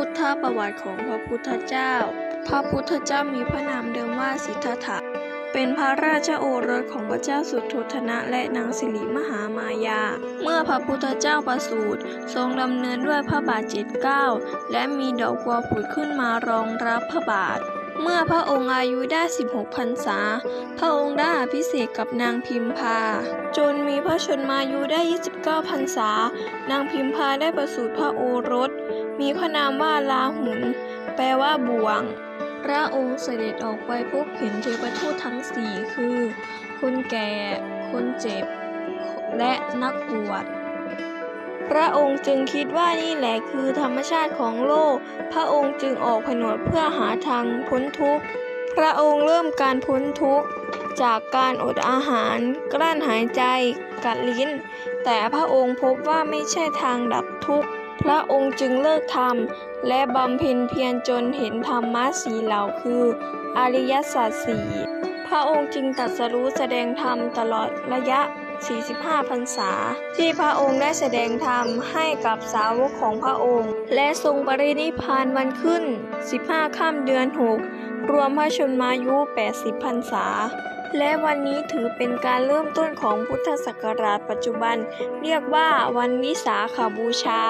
พุทธประวัติของพระพุทธเจ้า พระพุทธเจ้ามีพระนามเดิมว่าสิทธัตถะ เป็นพระราชโอรสของพระเจ้าสุโธทนะและนางสิริมหามายา เมื่อพระพุทธเจ้าประสูติทรงดำเนินด้วยพระบาทเจ็ดเก้าและมีดอกบัวผุดขึ้นมารองรับพระบาทเมื่อพระองค์อายุได้ 16พรรษา พระองค์ได้อภิเษกกับนางพิมพา จนมีพระชนมายุได้ 29พรรษา นางพิมพาได้ประสูติพระโอรส มีพระนามว่าลาหุน แปลว่าบ่วง พระองค์เสด็จออกไปพบเห็นเทวทูตทั้งสี่คือ คนแก่ คนเจ็บ และนักบวชพระองค์จึงคิดว่านี่แหละคือธรรมชาติของโลก พระองค์จึงออกผนวดเพื่อหาทางพ้นทุกข์ พระองค์เริ่มการพ้นทุกข์จากการอดอาหาร กลั้นหายใจ กัดลิ้น แต่พระองค์พบว่าไม่ใช่ทางดับทุกข์ พระองค์จึงเลิกทำและบำเพ็ญเพียรจนเห็นธรรมะสีเหล่าคือ อริยสัจสี่พระองค์จึงตรัสรู้แสดงธรรมตลอดระยะ 45 พรรษา ที่พระองค์ได้แสดงธรรมให้กับสาวกของพระองค์ และทรงปรินิพานวันขึ้น 15ค่ำเดือน 6 รวมพระชนมายุ 80 พรรษา และวันนี้ถือเป็นการเริ่มต้นของพุทธศักราชปัจจุบัน เรียกว่าวันวิสาขบูชา